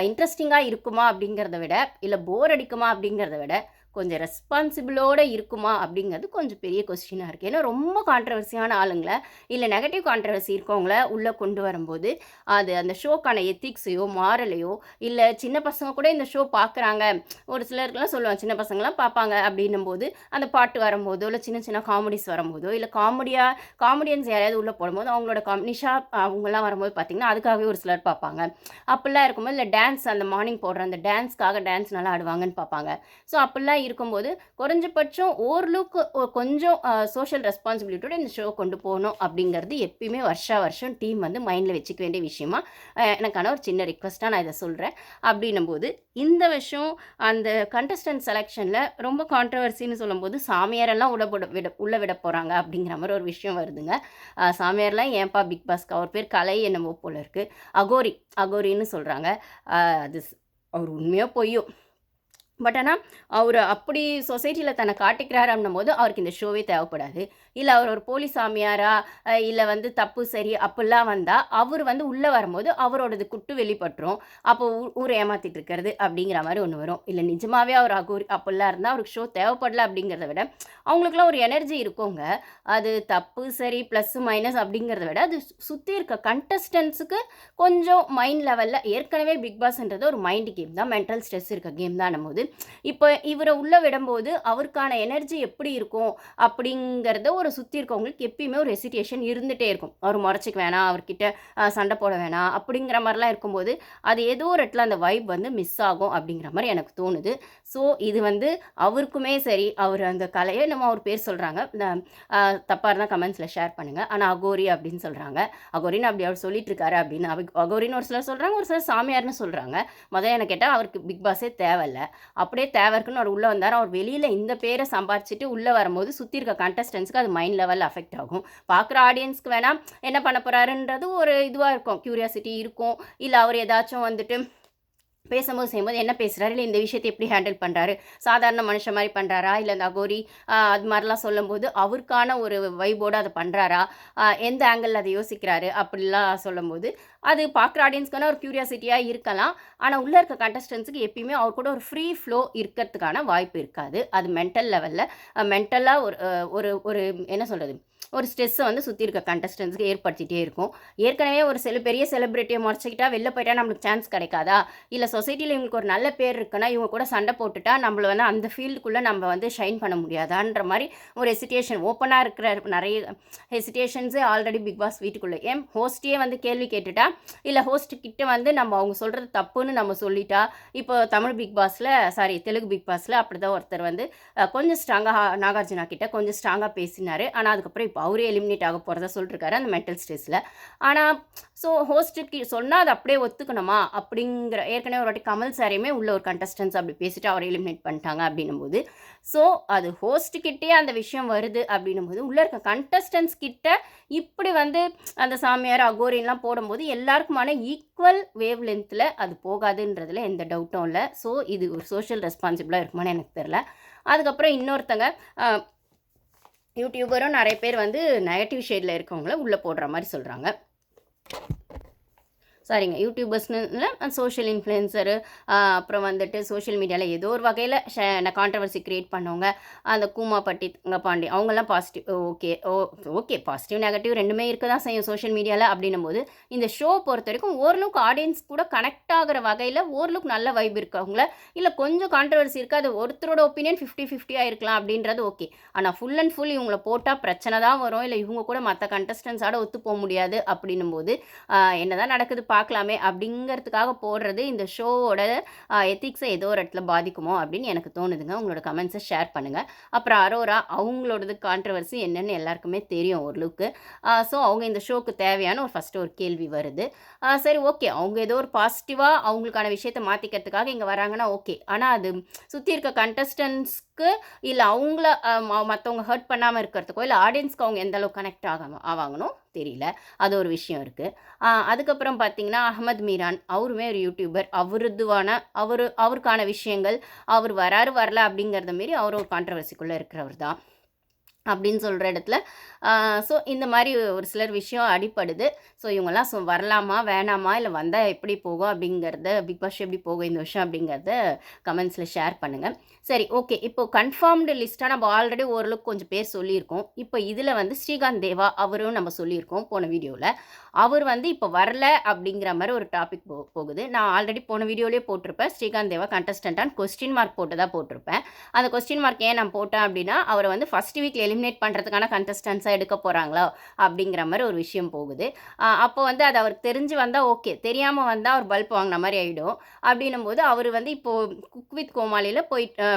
இன்ட்ரெஸ்டிங்காக இருக்குமா அப்படிங்கிறத விட இல்லை போர் அடிக்குமா அப்படிங்கிறத விட கொஞ்சம் ரெஸ்பான்சிபிளோடு இருக்குமா அப்படிங்கிறது கொஞ்சம் பெரிய கொஸ்டினாக இருக்குது ஏன்னா ரொம்ப கான்ட்ரவர்சியான ஆளுங்களை இல்லை நெகட்டிவ் கான்ட்ரவர்சி இருக்கவங்கள உள்ளே கொண்டு வரும்போது அது அந்த ஷோக்கான எத்திக்ஸையோ மாரலையோ இல்லை சின்ன பசங்க கூட இந்த ஷோ பார்க்குறாங்க. ஒரு சிலருக்குலாம் சொல்லுவாங்க சின்ன பசங்களாம் பார்ப்பாங்க அப்படின்னும் போது அந்த பாட்டு வரும்போதோ இல்லை சின்ன சின்ன காமெடிஸ் வரும்போதோ இல்லை காமெடியாக காமெடியன்ஸ் யாரையாவது உள்ளே போடும்போது அவங்களோட காம் நிஷா அவங்களாம் வரும்போது பார்த்திங்கன்னா அதுக்காகவே ஒரு சிலர் பார்ப்பாங்க. அப்படிலாம் இருக்கும்போது இல்லை டான்ஸ் அந்த மார்னிங் போடுற அந்த டான்ஸ்க்காக டான்ஸ் நல்லா ஆடுவாங்கன்னு பார்ப்பாங்க. ஸோ அப்படிலாம் இருக்கும்போது குறைஞ்சபட்சம் ஓரளவுக்கு கொஞ்சம் சோஷியல் ரெஸ்பான்சிபிலிட்டியோட இந்த ஷோ கொண்டு போகணும் அப்படிங்கிறது எப்பயுமே வருஷா வருஷம் டீம் வந்து மைண்டில் வச்சுக்க வேண்டிய விஷயமா? எனக்கான ஒரு சின்ன ரிக்வஸ்ட்டாக நான் இதை சொல்கிறேன் அப்படின்னும் போது இந்த வருஷம் அந்த கண்டஸ்டன்ட் செலெக்ஷனில் ரொம்ப கான்ட்ரவர்சின்னு சொல்லும்போது சாமியாரெல்லாம் உள்ள விட விட உள்ளே விட போகிறாங்க அப்படிங்கிற மாதிரி ஒரு விஷயம் வருதுங்க. சாமியார்லாம் ஏன்பா பிக் பாஸ்க்கு? அவர் பேர் கலை என்னமோ போல இருக்குது அகோரி அகோரின்னு சொல்கிறாங்க அது அவர் உண்மையாக பொய்யோ? பட் ஆனால் அவர் அப்படி சொசைட்டியில் தன்னை காட்டிக்கிறாரு அப்படின்னும் போது அவருக்கு இந்த ஷோவே தேவைப்படாது. இல்லை அவர் ஒரு போலீஸ் சாமியாரா இல்லை வந்து தப்பு சரி அப்படிலாம் வந்தால் அவர் வந்து உள்ளே வரும்போது அவரோடது குட்டு வெளிப்பட்டுரும். அப்போ ஊரை ஏமாத்திட்டு இருக்கிறது அப்படிங்கிற மாதிரி ஒன்று வரும். இல்லை நிஜமாகவே அவர் அகூர் அப்படிலாம் இருந்தால் அவருக்கு ஷோ தேவைப்படல அப்படிங்கிறத விட அவங்களுக்குலாம் ஒரு எனர்ஜி இருக்குங்க. அது தப்பு சரி ப்ளஸ் மைனஸ் அப்படிங்கிறத விட அது சுற்றி இருக்க கண்டஸ்டன்ஸுக்கு கொஞ்சம் மைண்ட் லெவலில் ஏற்கனவே பிக் பாஸ்ன்றது ஒரு மைண்ட் கேம் தான். மென்டல் ஸ்ட்ரெஸ் இருக்க கேம் தான். போது இப்போ இவரை உள்ளே விடும்போது அவருக்கான எனர்ஜி எப்படி இருக்கும் அப்படிங்கிறத ஒரு சுற்றி இருக்கவங்களுக்கு எப்பயுமே ஒரு ஹெசிடேஷன் இருந்துகிட்டே இருக்கும். அவர் முறைச்சிக்க வேணாம் அவர்கிட்ட சண்டை போட வேணாம் அப்படிங்கிற மாதிரிலாம் இருக்கும்போது அது ஏதோ ஒரு இடத்துல அந்த வைப் வந்து மிஸ் ஆகும் அப்படிங்கிற மாதிரி எனக்கு தோணுது. ஸோ இது வந்து அவருக்குமே சரி அவர் அந்த கலையை நம்ம அவர் பேர் சொல்கிறாங்க தப்பாக இருந்தால் கமெண்ட்ஸில் ஷேர் பண்ணுங்கள் ஆனால் அகோரி அப்படின்னு சொல்கிறாங்க அகோரின்னு அப்படி அவர் சொல்லிட்டு இருக்காரு அப்படின்னு அவ அகோரின்னு ஒரு சிலர் சொல்கிறாங்க ஒரு சிலர் சாமியார்னு சொல்கிறாங்க முதல்ல எனக்கு கேட்டால் அவருக்கு பிக் பாஸே தேவையில்ல. அப்படியே தேவை இருக்குன்னு அவர் உள்ளே வந்தார். அவர் வெளியில் இந்த பேரை சம்பாரிச்சிட்டு உள்ளே வரும்போது சுற்றி இருக்க கண்டஸ்டன்ஸுக்கு அது மைண்ட் லெவல் அஃபெக்ட் ஆகும். பார்க்குற ஆடியன்ஸ்க்கு வேணால் என்ன பண்ண போகிறாருன்றது ஒரு இதுவாக இருக்கும். க்யூரியாசிட்டி இருக்கும். இல்லை அவர் ஏதாச்சும் வந்துட்டு பேசும்போது செய்யும்போது என்ன பேசுகிறாரு இல்லை இந்த விஷயத்தை எப்படி ஹேண்டில் பண்ணுறாரு சாதாரண மனுஷன் மாதிரி பண்ணுறாரா இல்லை இந்த அகோரி அது மாதிரிலாம் சொல்லும்போது அவருக்கான ஒரு வைபோடு அதை பண்ணுறாரா எந்த ஆங்கிளில் அதை யோசிக்கிறாரு? அப்படிலாம் சொல்லும்போது அது பார்க்குற ஆடியன்ஸ்க்கான ஒரு க்யூரியாசிட்டியாக இருக்கலாம். ஆனால் உள்ளே இருக்க கண்டஸ்டன்ஸுக்கு எப்பயுமே அவர் கூட ஒரு ஃப்ரீ ஃப்ளோ இருக்கிறதுக்கான வாய்ப்பு இருக்காது. அது மென்டல் லெவலில் மென்டலாக ஒரு ஒரு ஒரு என்ன சொல்கிறது ஒரு ஸ்ட்ரெஸ்ஸை வந்து சுற்றி இருக்க கண்டஸ்டன்ஸ்க்கு ஏற்படுத்திகிட்டே இருக்கும். ஏற்கனவே ஒரு சில பெரிய செலிப்ரிட்டியை முறைச்சிக்கிட்டா வெளில போயிட்டா நம்மளுக்கு சான்ஸ் கிடைக்காதா? இல்லை சொசைட்டியில் இவங்களுக்கு ஒரு நல்ல பேர் இருக்குன்னா இவங்க கூட சண்டை போட்டுட்டா நம்மள வந்து அந்த ஃபீல்டுக்குள்ளே நம்ம வந்து ஷைன் பண்ண முடியாதான்ற மாதிரி ஒரு ஹெசிடேஷன் ஓப்பனாக இருக்கிற நிறைய ஹெசிடேஷன்ஸே ஆல்ரெடி பிக் பாஸ் வீட்டுக்குள்ளே. ஏன்? ஹோஸ்ட்டே வந்து கேள்வி கேட்டுட்டா? இல்லை ஹோஸ்ட் கிட்ட வந்து நம்ம அவங்க சொல்கிறது தப்புன்னு நம்ம சொல்லிட்டா? இப்போ தமிழ் பிக் பாஸில் சாரி தெலுங்கு பிக் பாஸில் அப்படி தான் ஒருத்தர் வந்து கொஞ்சம் ஸ்ட்ராங்காக நாகார்ஜுனா கிட்ட கொஞ்சம் ஸ்ட்ராங்காக பேசினார். ஆனால் அதுக்கப்புறம் இப்போ அவரே எலிமினேட் ஆக போகிறதா சொல்லிருக்காரு அந்த மென்டல் ஸ்ட்ரெஸ்ஸில் ஆனால் ஸோ ஹோஸ்ட்டுக்கு சொன்னால் அது அப்படியே ஒத்துக்கணுமா? அப்படிங்கிற ஏற்கனவே ஒரு வாட்டி கமல் சாரையுமே உள்ள ஒரு கண்டஸ்டன்ஸ் அப்படி பேசிட்டு அவரை எலிமினேட் பண்ணிட்டாங்க அப்படின்னும் போது ஸோ அது ஹோஸ்ட்டுக்கிட்டே அந்த விஷயம் வருது அப்படின்னும் போது உள்ளே இருக்க கண்டஸ்டன்ஸ் கிட்ட இப்படி வந்து அந்த சாமியார் அகோரின்லாம் போடும்போது எல்லாருக்குமான ஈக்குவல் வேவ் லென்த்தில் அது போகாதுன்றதுல எந்த டவுட்டும் இல்லை. ஸோ இது ஒரு சோஷியல் ரெஸ்பான்சிபிளாக இருக்குமான்னு எனக்கு தெரில அதுக்கப்புறம் இன்னொருத்தங்க யூடியூபரும் நிறைய பேர் வந்து நெகட்டிவ் ஷேடில் இருக்கவங்கள உள்ளே போடுற மாதிரி சொல்கிறாங்க சாரிங்க. யூடியூபர்ஸ்னு சோஷியல் இன்ஃப்ளூயன்சரு அப்புறம் வந்துட்டு சோஷியல் மீடியாவில் ஏதோ ஒரு வகையில் கான்ட்ரவர்சி க்ரியேட் பண்ணவங்க அந்த கூமாப்பட்டி பாண்டி அவங்கெல்லாம் positive okay oh okay positive negative ரெண்டுமே இருக்க தான் செய்யும் சோஷியல் மீடியாவில் அப்படின்னும் போது இந்த ஷோ பொறுத்த வரைக்கும் ஓரளவுக்கு ஆடியன்ஸ் கூட கனெக்ட் ஆகிற வகையில் ஓரளவுக்கு நல்ல வைப் இருக்கவங்கள இல்லை கொஞ்சம் கான்ட்ரவர்சி இருக்குது அது ஒருத்தரோட ஒப்பீனியன் ஃபிஃப்டி ஃபிஃப்டியாக இருக்கலாம் அப்படின்றது ஓகே ஆனால் ஃபுல் அண்ட் ஃபுல் இவங்களை போட்டால் பிரச்சனை தான் வரும் இல்லை இவங்க கூட மற்ற கண்டஸ்டன்ஸோட ஒத்து போக முடியாது அப்படின்னும் போது என்ன தான் நடக்குது பார்க்கலாமே அப்படிங்கிறதுக்காக போடுறது இந்த ஷோவோட எத்திக்ஸை ஏதோ ஒரு இடத்துல பாதிக்குமோ அப்படின்னு எனக்கு தோணுதுங்க. உங்களோட கமெண்ட்ஸை ஷேர் பண்ணுங்கள் அப்புறம் அரோரா அவங்களோடது கான்ட்ரவர்சி என்னென்னு எல்லாருக்குமே தெரியும் ஒரு லுக்கு ஸோ அவங்க இந்த ஷோக்கு தேவையான ஒரு ஃபஸ்ட்டு ஒரு கேள்வி வருது. சரி ஓகே அவங்க ஏதோ ஒரு பாசிட்டிவாக அவங்களுக்கான விஷயத்தை மாற்றிக்கிறதுக்காக இங்கே வராங்கன்னா ஓகே ஆனால் அது சுற்றி இருக்க கண்டஸ்டன்ஸ்க்கு இல்லை அவங்கள மற்றவங்க ஹர்ட் பண்ணாமல் இருக்கிறதுக்கோ இல்லை ஆடியன்ஸ்க்கு அவங்க எந்த அளவுக்கு கனெக்ட் ஆக ஆவாங்கனோ தெரியல. அது ஒரு விஷயம் இருக்குது அதுக்கப்புறம் பார்த்தீங்கன்னா அகமது மீரான் அவருமே ஒரு யூடியூபர் அவருதுவான அவர் அவருக்கான விஷயங்கள் அவர் வராரு வரல அப்படிங்கிறத மாரி அவர் ஒரு கான்ட்ரவர்சிக்குள்ளே இருக்கிறவர் தான் அப்படின்னு சொல்கிற இடத்துல. ஸோ இந்த மாதிரி ஒரு சிலர் விஷயம் அடிப்படுது ஸோ இவங்கெல்லாம் ஸோ வரலாமா? வேணாமா? இல்லை வந்தால் எப்படி போகும்? அப்படிங்கிறத பிக் பாஸ் எப்படி போகும் இந்த விஷயம் அப்படிங்கிறத கமெண்ட்ஸில் ஷேர் பண்ணுங்கள் சரி ஓகே இப்போ கன்ஃபார்ம்டு லிஸ்ட்டாக நம்ம ஆல்ரெடி ஓரளவுக்கு கொஞ்சம் பேர் சொல்லியிருக்கோம். இப்போ இதில் வந்து ஸ்ரீகாந்த் தேவா அவரும் நம்ம சொல்லியிருக்கோம் போன வீடியோவில் அவர் வந்து இப்போ வரல அப்படிங்கிற மாதிரி ஒரு டாபிக் போ போகுது. நான் ஆல்ரெடி போன வீடியோலேயே போட்டிருப்பேன். ஸ்ரீகாந்த் தேவா கண்டஸ்டண்ட்டான கொஸ்டின் மார்க் போட்டு தான் போட்டிருப்பேன். அந்த கொஸ்டின் மார்க் ஏன் நான் போட்டேன் அப்படின்னா அவரை வந்து ஃபஸ்ட் வீக் எலிமினேட் பண்ணுறதுக்கான கண்டஸ்டன்ஸாக எடுக்க போகிறாங்களா அப்படிங்கிற மாதிரி ஒரு விஷயம் போகுது. அப்போ வந்து அது அவருக்கு தெரிஞ்சு வந்தால் ஓகே தெரியாமல் வந்தால் அவர் பல்ப் வாங்கின மாதிரி ஆகிடும் அப்படின்னும் போது அவர் வந்து இப்போது குக் வித் கோமாளியில் போயிட்டு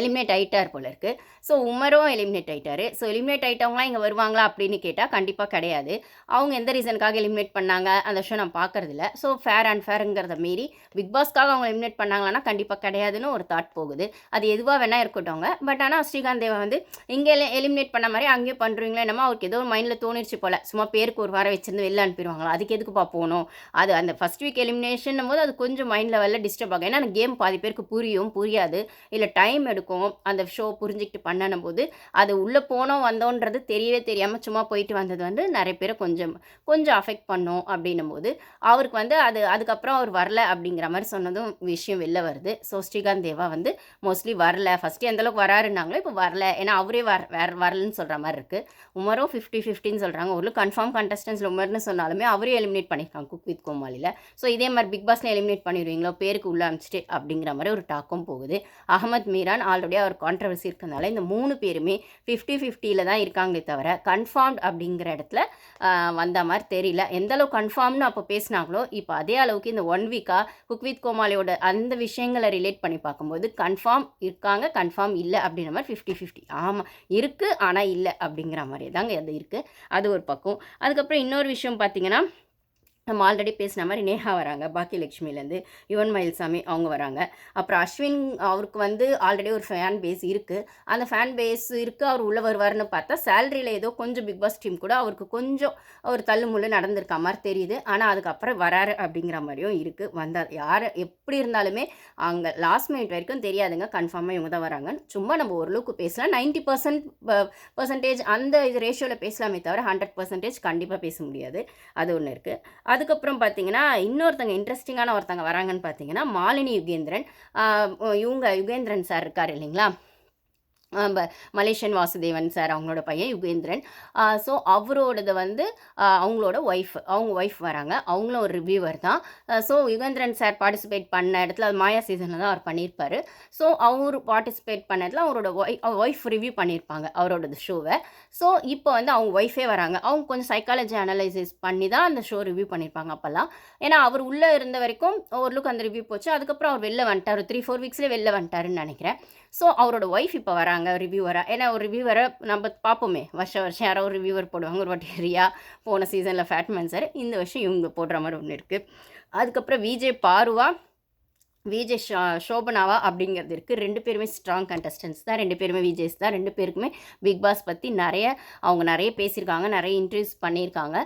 எலிமினேட் ஆகிட்டார் போல இருக்குது ஸோ உமரும் எலிமினேட் ஆகிட்டார் ஸோ எலிமினேட் ஆகிட்டவங்களாம் இங்கே வருவாங்களா அப்படின்னு கேட்டால் கண்டிப்பாக கிடையாது. அவங்க எந்த ரீசனுக்காக எலிமினேட் பண்ணாங்க? அந்த ஷோ நான் பார்க்கறதில்ல. ஸோ ஃபேர் அண்ட் ஃபேருங்கிறத மீறி பிக் பாஸ்க்காக அவங்க எலிமினேட் பண்ணாங்களான்னா கண்டிப்பாக கிடையாதுன்னு ஒரு தாட் போகுது. அது எதுவாக வேணால் இருக்கட்டும் பட் ஆனால் ஸ்ரீகாந்த் தேவா வந்து இங்கே எலிமினேட் பண்ண மாதிரி அங்கேயே பண்ணுறீங்களோ என்னமோ அவருக்கு ஏதோ ஒரு மைண்டில் தோணிடுச்சு போல். சும்மா பேருக்கு ஒரு வாரம் வச்சிருந்து வெளில அனுப்பிடுவாங்களா? அதுக்கு எதுக்குப்பா போகணும்? அது அந்த ஃபஸ்ட் வீக் எலிமினேஷன் போது அது கொஞ்சம் மைண்ட் லெவலில் டிஸ்டர்ப் ஆகும். ஏன்னா கேம் பாதி பேருக்கு புரியும் புரியாது. இல்லை டைம் எடுக்கும் அந்த ஷோ புரிஞ்சுக்கிட்டு பண்ணணும் போது அது உள்ளே போனோம் வந்தோன்றது தெரியவே தெரியாமல் சும்மா போயிட்டு வந்தது வந்து நிறைய பேரை கொஞ்சம் கொஞ்சம் அஃபெக்ட் பண்ணோம் அப்படின்னும் போது அவருக்கு வந்து அது அதுக்கப்புறம் அவர் வரல அப்படிங்கிற மாதிரி சொன்னதும் விஷயம் வெளில வருது. ஸோ ஸ்ரீகாந்த் தேவா வந்து மோஸ்ட்லி வரல. ஃபஸ்ட்டு எந்தளவுக்கு வராருன்னாங்களோ இப்போ வரல. ஏன்னா அவரே வர வேற வரலன்னு சொல்கிற மாதிரி இருக்குது உமரும் ஃபிஃப்டி ஃபிஃப்டின்னு சொல்கிறாங்க ஒரு கன்ஃபார்ம் கண்டஸ்டன்ஸில் உமர்னு சொன்னாலுமே அவரே எலிமினேட் பண்ணியிருக்காங்க குக் வித் கோமாளியில் ஸோ இதே மாதிரி பிக் பாஸ்ல எலிமினேட் பண்ணிடுவீங்களோ பேருக்கு உள்ள அனுப்பிச்சிட்டு அப்படிங்கிற மாதிரி ஒரு டாக்கும் போகுது. அகமத் மீரான் ஆல்ரெடி அவர் கான்ட்ரவர்சி இருக்கிறதுனால இந்த மூணு பேருமே ஃபிஃப்டி ஃபிஃப்டியில் தான் இருக்காங்களே தவிர கன்ஃபார்ம்ட் அப்படிங்கிற இடத்துல வந்த மாதிரி தெரியல. எந்த அளவு கன்ஃபார்ம்னு அப்போ பேசினாங்களோ இப்போ அதே அளவுக்கு இந்த ஒன் வீக்காக குக் வித் கோமாளியோட அந்த விஷயங்களை ரிலேட் பண்ணி பார்க்கும்போது கன்ஃபார்ம் இருக்காங்க கன்ஃபார்ம் இல்லை அப்படின்ற மாதிரி ஃபிஃப்டி ஃபிஃப்டி ஆமாம் இருக்குது ஆனால் இல்லை அப்படிங்கிற மாதிரி தாங்க அது இருக்குது அது ஒரு பக்கம். அதுக்கப்புறம் இன்னொரு விஷயம் பார்த்தீங்கன்னா நம்ம ஆல்ரெடி பேசின மாதிரி நேஹா வராங்க பாக்கியலட்சுமிலேருந்து யுவன் மயில்சாமி அவங்க வராங்க. அப்புறம் அஸ்வின் அவருக்கு வந்து ஆல்ரெடி ஒரு ஃபேன் பேஸ் இருக்குது அந்த ஃபேன் பேஸ் இருக்குது அவர் உள்ளே வருவார்னு பார்த்தா சேலரியில் ஏதோ கொஞ்சம் பிக் பாஸ் டீம் கூட அவருக்கு கொஞ்சம் ஒரு தள்ளுமுள்ளு நடந்திருக்க மாதிரி தெரியுது. ஆனால் அதுக்கப்புறம் வராரு அப்படிங்கிற மாதிரியும் இருக்குது வந்தால் யார் எப்படி இருந்தாலுமே அங்கே லாஸ்ட் மினிட் வரைக்கும் தெரியாதுங்க. கன்ஃபார்மாக இவங்க தான் வராங்க. சும்மா நம்ம ஓரளவுக்கு பேசலாம். நைன்ட்டி பர்சன்ட் பர்சன்டேஜ் அந்த இது ரேஷியோவில் பேசலாமே தவிர ஹண்ட்ரட் பர்சன்டேஜ் கண்டிப்பாக பேச முடியாது. அது ஒன்று இருக்குது அதுக்கப்புறம் பார்த்தீங்கன்னா இன்னொருத்தங்க இன்ட்ரெஸ்டிங்கான ஒருத்தங்க வராங்கன்னு பார்த்தீங்கன்னா மாலினி யுகேந்திரன். இவங்க யுகேந்திரன் சார் இருக்கார் இல்லைங்களா? மலேசியன் வாசுதேவன் சார் அவங்களோட பையன் யுகேந்திரன். ஸோ அவரோடது வந்து அவங்களோட ஒய்ஃப் அவங்க ஒய்ஃப் வராங்க. அவங்களும் ஒரு ரிவ்யூவர் தான். ஸோ யுகேந்திரன் சார் பார்ட்டிசிபேட் பண்ண இடத்துல அது மாயா சீசனில் தான் அவர் பண்ணியிருப்பார். ஸோ அவர் பார்ட்டிசிபேட் பண்ண இடத்துல அவரோட ஒய்ஃப் ரிவ்யூ பண்ணியிருப்பாங்க அவரோட ஷோவை ஸோ இப்போ வந்து அவங்க ஒய்ஃபே வராங்க. அவங்க கொஞ்சம் சைக்காலஜி அனலைசிஸ் பண்ணி தான் அந்த ஷோ ரிவ்யூ பண்ணியிருப்பாங்க அப்போல்லாம். ஏன்னா அவர் உள்ளே இருந்த வரைக்கும் ஓரளவுக்கு அந்த ரிவ்யூ போச்சு. அதுக்கப்புறம் அவர் வெளில வந்துட்டார். த்ரீ ஃபோர் வீக்ஸ்லேயே வெளில வந்துட்டாருன்னு நினைக்கிறேன். ஸோ அவரோட ஒய்ஃப் இப்போ வராங்க ரிவ்யூவராக ஏன்னா ஒரு ரிவ்யூவரை நம்ம பார்ப்போமே. வருஷம் வருஷம் யாரோ ஒரு ரிவ்யூவர் போடுவாங்க ஒரு வாட்டி ரியா போன சீசனில் ஃபேட்மேன் சார் இந்த வருஷம் இவங்க போடுற மாதிரி ஒன்று இருக்குது அதுக்கப்புறம் விஜய் பாருவா விஜய் ஷோ ஷோபனாவா அப்படிங்கிறது இருக்குது ரெண்டு பேருமே ஸ்ட்ராங் கண்டஸ்டன்ஸ் தான். ரெண்டு பேருமே விஜய்ஸ் தான். ரெண்டு பேருக்குமே பிக் பாஸ் பற்றி நிறைய அவங்க நிறைய பேசியிருக்காங்க. நிறைய இன்ட்ரிவ்ஸ் பண்ணியிருக்காங்க.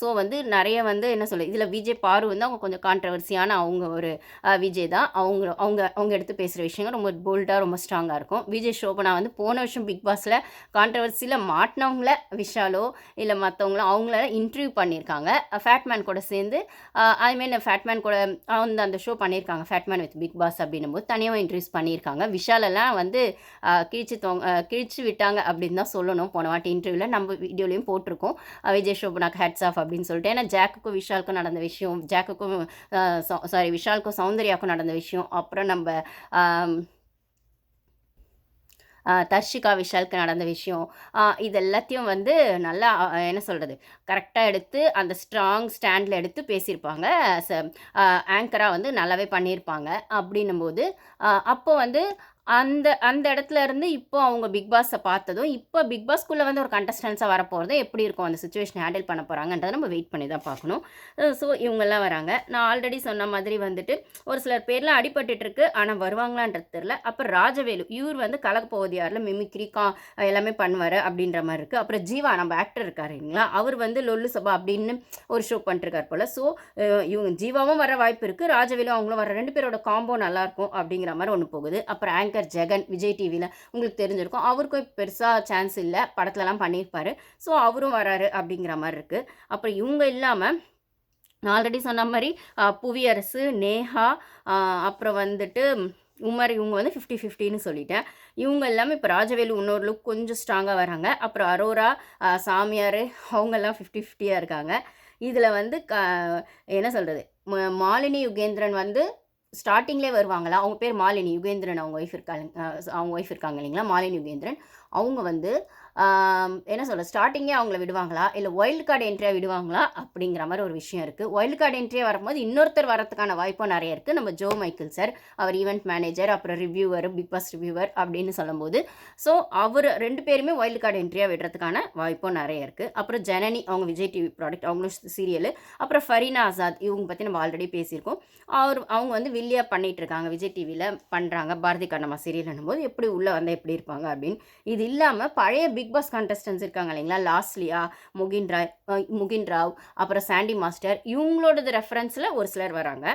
ஸோ வந்து நிறைய வந்து என்ன சொல்ல இதில் விஜய் பாரு வந்து அவங்க கொஞ்சம் கான்ட்ரவர்சியான அவங்க ஒரு விஜய் தான். அவங்க அவங்க அவங்க எடுத்து பேசுகிற விஷயங்கள் ரொம்ப போல்டாக ரொம்ப ஸ்ட்ராங்காக இருக்கும். விஜய் ஷோபனா வந்து போன வருஷம் பிக் பாஸில் கான்ட்ரவர்சியில் மாட்டினவங்கள விஷாலோ இல்லை மற்றவங்களோ அவங்கள இன்டர்வியூ பண்ணியிருக்காங்க. ஃபேட்மேன் கூட சேர்ந்து அதுமாரி ஃபேட்மேன் கூட அந்த அந்த ஷோ பண்ணியிருக்காங்க. பேட்மேன் வித் பிக் பாஸ் அப்படின்னும் போது தனியாக இன்ட்ரடியூஸ் பண்ணியிருக்காங்க. விஷாலெல்லாம் வந்து கிழிச்சு தோங்க கிழிச்சு விட்டாங்க அப்படின்னு தான் சொல்லணும். போன வாட்டி இன்டர்வியூவில் நம்ம வீடியோலையும் போட்டிருக்கோம். விஜய் ஷோபனாக்கு ஹேட்ஸ் ஆஃப் அப்படின்னு சொல்லிட்டு. ஏன்னா ஜாக்குக்கும் விஷாலுக்கும் நடந்த விஷயம் ஜாக்குக்கும் சாரி விஷாலுக்கும் சௌந்தர்யாவுக்கும் நடந்த விஷயம். அப்புறம் நம்ம தர்ஷிகா விஷாலுக்கு நடந்த விஷயம். இது எல்லாத்தையும் வந்து நல்லா என்ன சொல்கிறது கரெக்டாக எடுத்து அந்த ஸ்ட்ராங் ஸ்டாண்டில் எடுத்து பேசியிருப்பாங்க. ஆங்கராக வந்து நல்லாவே பண்ணியிருப்பாங்க. அப்படின்னும் போது அப்போ வந்து அந்த அந்த இடத்துல இருந்து இப்போ அவங்க பிக் பாஸை பார்த்ததும் இப்போ பிக் பாஸ்க்குள்ளே வந்து ஒரு கண்டஸ்டன்ஸாக வரப்போகிறது எப்படி இருக்கும்? அந்த சுச்சுவேஷன் ஹேண்டில் பண்ண போகிறாங்கன்றதை நம்ம வெயிட் பண்ணி தான் பார்க்கணும். ஸோ இவங்கெல்லாம் வராங்க. நான் ஆல்ரெடி சொன்ன மாதிரி வந்துட்டு ஒரு சிலர் பேர்லாம் அடிபட்டுருக்கு ஆனால் வருவாங்களான்றது தெரில அப்புறம் ராஜவேலு இவர் வந்து கலக்கப்போவதியாரில் மிமிக்ரி கா எல்லாமே பண்ணுவார் அப்படின்ற மாதிரி இருக்குது அப்புறம் ஜீவா நம்ம ஆக்டர் இருக்காரு இல்லைங்களா? அவர் வந்து லொல்லு சபா அப்படின்னு ஒரு ஷோ பண்ணிருக்கார் போல். ஸோ இவங்க ஜீவாவும் வர வாய்ப்பு இருக்குது ராஜவேலு அவங்களும் வர ரெண்டு பேரோட காம்போ நல்லாயிருக்கும் அப்படிங்கிற மாதிரி ஒன்று போகுது. அப்புறம் ஆங்கர் ஜெகன் விஜய் டிவியில் உங்களுக்கு தெரிஞ்சிருக்கும். அவருக்கும் பெருசாக சான்ஸ் இல்லை. படத்துலலாம் பண்ணியிருப்பார். ஸோ அவரும் வராரு அப்படிங்கிற மாதிரி இருக்குது அப்புறம் இவங்க இல்லாமல் நான் ஆல்ரெடி சொன்ன மாதிரி புவியரசு நேஹா அப்புறம் வந்துட்டு உமர் இவங்க வந்து ஃபிஃப்டி ஃபிஃப்டின்னு சொல்லிட்டேன். இவங்க எல்லாமே இப்போ ராஜவேலு இன்னொரு லுக் கொஞ்சம் ஸ்ட்ராங்காக வராங்க. அப்புறம் அரோரா சாமியார் அவங்கெல்லாம் ஃபிஃப்டி ஃபிஃப்டியாக இருக்காங்க. இதில் வந்து க என்ன சொல்கிறது மாலினி யுகேந்திரன் வந்து ஸ்டார்டிங்லேயே வருவாங்களா? அவங்க பேர் மாலினி யுகேந்திரன் அவங்க ஒய்ஃப் இருக்காங்க அவங்க ஒய்ஃப் இருக்காங்க இல்லைங்களா? மாலினி யுகேந்திரன். அவங்க வந்து என்ன சொல்ல ஸ்டார்டிங்கே அவங்கள விடுவாங்களா? இல்லை ஒயில்டு கார்டு என்ட்ரியாக விடுவாங்களா? அப்படிங்கிற மாதிரி ஒரு விஷயம் இருக்குது ஒயில்டு கார்டு என்ட்ரியாக வரும்போது இன்னொருத்தர் வரதுக்கான வாய்ப்பும் நிறைய இருக்குது நம்ம ஜோ மைக்கேல் சார் அவர் ஈவெண்ட் மேனேஜர் அப்புறம் ரிவ்யூவர் பிக் பாஸ் ரிவ்யூவர் அப்படின்னு சொல்லும்போது ஸோ அவர் ரெண்டு பேருமே ஒயில்டு கார்டு என்ட்ரியாக விடுறதுக்கான வாய்ப்பும் நிறைய இருக்குது அப்புறம் ஜனனி அவங்க விஜய் டிவி ப்ராடக்ட் அவங்களும் சீரியல் அப்புறம் ஃபரீனா ஆசாத் இவங்க பற்றி நம்ம ஆல்ரெடி பேசியிருக்கோம். அவர் அவங்க வந்து வில்லியா பண்ணிகிட்டு இருக்காங்க விஜய் டிவியில் பண்ணுறாங்க பாரதி கண்ணம்மா சீரியல்னும் போது எப்படி உள்ளே வந்தால் எப்படி இருப்பாங்க அப்படின்னு. இது இல்லாமல் பழைய பிக் பிக் பாஸ் கண்டஸ்டன்ஸ் இருக்காங்க இல்லைங்களா? லாஸ்லியா முகின் ராய் முகின் ராவ் அப்புறம் சாண்டி மாஸ்டர். இவங்களோடது ரெஃபரன்ஸில் ஒரு சிலர் வராங்க.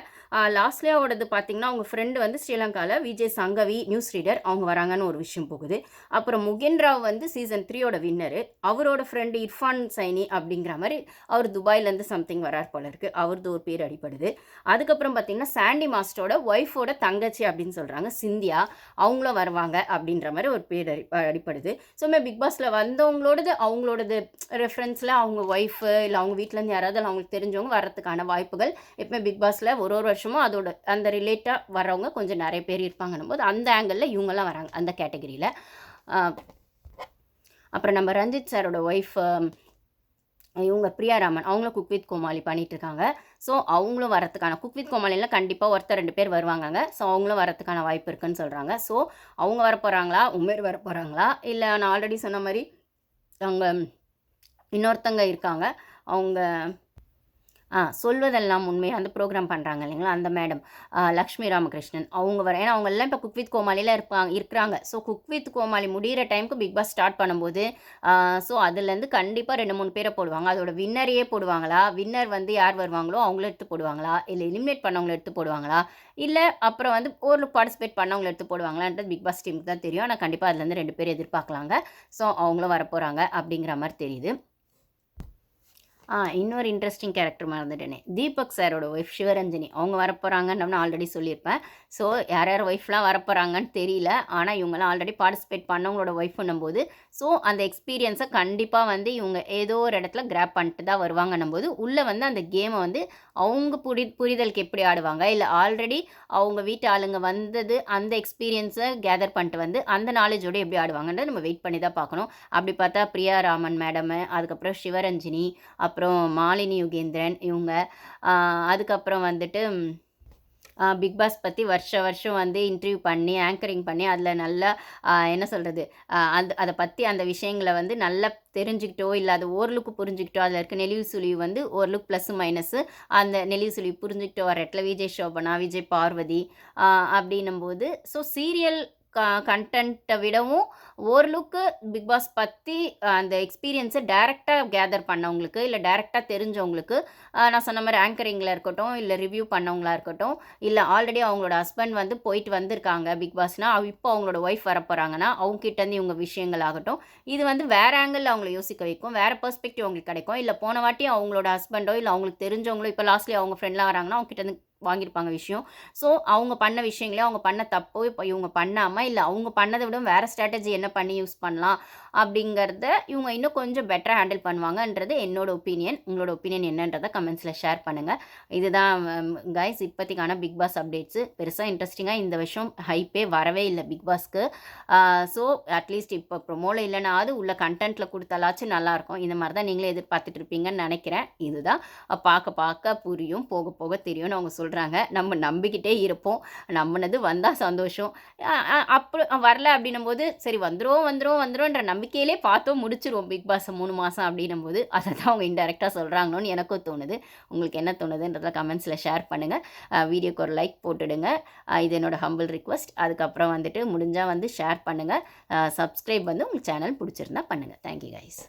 லாஸ்ட்லியாவோடது லாஸ்லியாவோடது பார்த்தீங்கன்னா அவங்க ஃப்ரெண்டு வந்து ஸ்ரீலங்காவில் விஜய் சங்கவி நியூஸ் ரீடர் அவங்க வராங்கன்னு ஒரு விஷயம் போகுது. அப்புறம் முகின் ராவ் வந்து சீசன் த்ரீயோட வின்னரு அவரோட ஃப்ரெண்டு இர்ஃபான் சைனி அப்படிங்கிற மாதிரி அவர் துபாயிலேருந்து சம்திங் வரார் போல இருக்கு. அவரது ஒரு பேர் அடிப்படுது அதுக்கப்புறம் பார்த்தீங்கன்னா சாண்டி மாஸ்டரோட ஒய்ஃபோட தங்கச்சி அப்படின்னு சொல்கிறாங்க சிந்தியா. அவங்களும் வருவாங்க அப்படின்ற மாதிரி ஒரு பேர் அடி அடிப்படுது ஸோ மே பிக் பாஸில் பாஸில் வந்தவங்களோடது அவங்களோடது ரெஃபரன்ஸில் அவங்க ஒய்ஃபு இல்லை அவங்க வீட்டிலேருந்து யாராவது இல்லை அவங்களுக்கு தெரிஞ்சவங்க வர்றதுக்கான வாய்ப்புகள். எப்பவுமே பிக் பாஸில் ஒரு ஒரு வருஷமும் அதோட அந்த ரிலேட்டாக வரவங்க கொஞ்சம் நிறைய பேர் இருப்பாங்கன்னும் போது அந்த ஆங்கிளில் இவங்கெல்லாம் வராங்க அந்த கேட்டகரியில் அப்புறம் நம்ம ரஞ்சித் சாரோட ஒய்ஃப் இவங்க பிரியாராமன் அவங்களும் குக் வித் கோமாளி பண்ணிகிட்ருக்காங்க இருக்காங்க. ஸோ அவங்களும் வரத்துக்கான குக் வித் கோமாளியில் கண்டிப்பாக ஒருத்தர் ரெண்டு பேர் வருவாங்கங்க. ஸோ அவங்களும் வரத்துக்கான வாய்ப்பு இருக்குன்னு சொல்கிறாங்க ஸோ அவங்க வர போகிறாங்களா உமேர் வர போகிறாங்களா இல்லை நான் ஆல்ரெடி சொன்ன மாதிரி அவங்க இன்னொருத்தங்க இருக்காங்க. அவங்க சொல்வதெல்லாம் உண்மையாக அந்த ப்ரோக்ராம் பண்ணுறாங்க இல்லைங்களா? அந்த மேடம் லக்ஷ்மி ராமகிருஷ்ணன். அவங்க வர ஏன்னா அவங்க எல்லாம் இப்போ குக் வித் கோமாளியில் இருப்பாங்க இருக்கிறாங்க. ஸோ குக் வித் கோமாளி முடிகிற டைமுக்கு பிக் பாஸ் ஸ்டார்ட் பண்ணும்போது ஸோ அதுலேருந்து கண்டிப்பாக ரெண்டு மூணு பேரை போடுவாங்க. அதோட வின்னரையே போடுவாங்களா? வின்னர் வந்து யார் வருவாங்களோ அவங்கள எடுத்து போடுவாங்களா? இல்லை எலிமினேட் பண்ணவங்கள எடுத்து போடுவாங்களா? இல்லை அப்புறம் வந்து ஒரு பார்ட்டிசிபேட் பண்ணவங்கள எடுத்து போடுவாங்களான்றது பிக் பாஸ் டீமுக்கு தான் தெரியும். ஆனால் கண்டிப்பாக அதுலேருந்து ரெண்டு பேர் எதிர்பார்க்கலாங்க. ஸோ அவங்களும் வரப்போகிறாங்க அப்படிங்கிற மாதிரி தெரியுது. ஆ இன்னொரு இன்ட்ரெஸ்டிங் கேரக்டர் மறந்துட்டேனே. தீபக் சாரோட ஒய்ஃப் சிவரஞ்சனி. அவங்க வரப்போகிறாங்கன்னு நான் ஆல்ரெடி சொல்லியிருப்பேன். ஸோ யார் யார் ஒய்ஃப்லாம் வரப்போகிறாங்கன்னு தெரியல. ஆனால் இவங்கெல்லாம் ஆல்ரெடி பார்ட்டிசிபேட் பண்ணவங்களோட ஒய்ஃப்னும் போது ஸோ அந்த எக்ஸ்பீரியன்ஸை கண்டிப்பாக வந்து இவங்க ஏதோ ஒரு இடத்துல கிராப் பண்ணிட்டு தான் வருவாங்கன்னும் போது உள்ளே வந்து அந்த கேமை வந்து அவங்க புரி புரிதலுக்கு எப்படி ஆடுவாங்க? இல்லை ஆல்ரெடி அவங்க வீட்டு ஆளுங்க வந்தது அந்த எக்ஸ்பீரியன்ஸை கேதர் பண்ணிட்டு வந்து அந்த நாலேஜோடு எப்படி ஆடுவாங்கன்றது நம்ம வெயிட் பண்ணி தான் பார்க்கணும். அப்படி பார்த்தா பிரியா ராமன் மேடமு அதுக்கப்புறம் சிவரஞ்சினி அப்புறம் மாலினி யுகேந்திரன் இவங்க அதுக்கப்புறம் வந்துட்டு பிக் பாஸ் பற்றி வருஷ வருஷம் வந்து இன்டர்வியூ பண்ணி ஆங்கரிங் பண்ணி அதில் நல்லா என்ன சொல்கிறது அந்த அதை பற்றி அந்த விஷயங்களை வந்து நல்லா தெரிஞ்சுக்கிட்டோ இல்லை அது ஓரளவுக்கு புரிஞ்சுக்கிட்டோ அதில் இருக்க நெளிவு சுழிவு வந்து ஓரளவுக்கு ப்ளஸ் மைனஸு அந்த நெளிவு சுழிவு புரிஞ்சுக்கிட்டோ வர இடத்துல விஜய் சோபனா விஜய் பார்வதி அப்படின்னும் போது ஸோ சீரியல் க கண்டென்ட்டை விடவும் ஓரளவுக்கு பிக் பாஸ் பற்றி அந்த எக்ஸ்பீரியன்ஸை டேரெக்டாக கேதர் பண்ணவங்களுக்கு இல்லை டேரெக்டாக தெரிஞ்சவங்களுக்கு நான் சொன்ன மாதிரி ஆங்கரிங்கில் இருக்கட்டும் இல்லை ரிவ்யூ பண்ணவங்களா இருக்கட்டும் இல்லை ஆல்ரெடி அவங்களோட ஹஸ்பண்ட் வந்து போயிட்டு வந்திருக்காங்க பிக் பாஸ்னால் இப்போ அவங்களோட ஒய்ஃப் வரப்போகிறாங்கன்னா அவங்ககிட்டேருந்து இவங்க விஷயங்கள் ஆகட்டும். இது வந்து வேறு ஆங்கிளில் அவங்கள யோசிக்க வைக்கும் வேறு பெர்ஸ்பெக்டிவ் அவங்களுக்கு கிடைக்கும். இல்லை போன வாட்டி அவங்களோட ஹஸ்பண்டோ இல்லை அவங்களுக்கு தெரிஞ்சவங்களோ இப்போ லாஸ்ட்லி அவங்க ஃப்ரெண்ட்லாம் வராங்கன்னா அவங்ககிட்ட வாங்கியிருப்பாங்க விஷயம். ஸோ அவங்க பண்ண விஷயங்களே அவங்க பண்ண தப்போ இப்போ இவங்க பண்ணாமல் இல்லை அவங்க பண்ணதை விட வேறு ஸ்ட்ராட்டஜி என்ன பண்ணி யூஸ் பண்ணலாம் அப்படிங்கிறத இவங்க இன்னும் கொஞ்சம் பெட்டராக ஹேண்டில் பண்ணுவாங்கன்றது என்னோட ஒப்பீனியன் உங்களோட ஒப்பீனியன் என்னன்றதை கமெண்ட்ஸில் ஷேர் பண்ணுங்கள் இதுதான் கைஸ் இப்போதைக்கான பிக் பாஸ் அப்டேட்ஸு பெருசாக இன்ட்ரெஸ்டிங்காக இந்த வருஷம் ஹைப்பே வரவே இல்லை பிக் பாஸ்க்கு ஸோ அட்லீஸ்ட் இப்போ ப்ரொமோவில் இல்லைனாவது உள்ள கண்டென்ட்டில் கொடுத்தாலாச்சும் நல்லாயிருக்கும். இந்த மாதிரி தான் நீங்களே எதிர்பார்த்துட்டு இருப்பீங்கன்னு நினைக்கிறேன். இதுதான். பார்க்க பார்க்க புரியும் போக போக தெரியும்னு அவங்க சொல்கிறாங்க நம்ம நம்பிக்கிட்டே இருப்போம். நம்பினது வந்தால் சந்தோஷம். அப்புறம் வரல அப்படின்னும் போது சரி வந்துடும் வந்துடும் வந்துடும்ன்ற நம்பிக்கையிலே பார்த்தோம் முடிச்சிருவோம். பிக் பாஸ் மூணு மாதம் அப்படின்னும் போது அதை தான் அவங்க இன்டெரக்டாக சொல்கிறாங்களோன்னு எனக்கும் தோணுது. உங்களுக்கு என்ன தோணுதுன்றத கமெண்ட்ஸில் ஷேர் பண்ணுங்கள் வீடியோக்கு ஒரு லைக் போட்டுடுங்க. இது என்னோட ஹம்பிள் ரிக்வஸ்ட் அதுக்கப்புறம் வந்துட்டு முடிஞ்சால் வந்து ஷேர் பண்ணுங்கள் சப்ஸ்கிரைப் வந்து உங்களுக்கு சேனல் பிடிச்சிருந்தா பண்ணுங்கள் தேங்க்யூ கைஸ்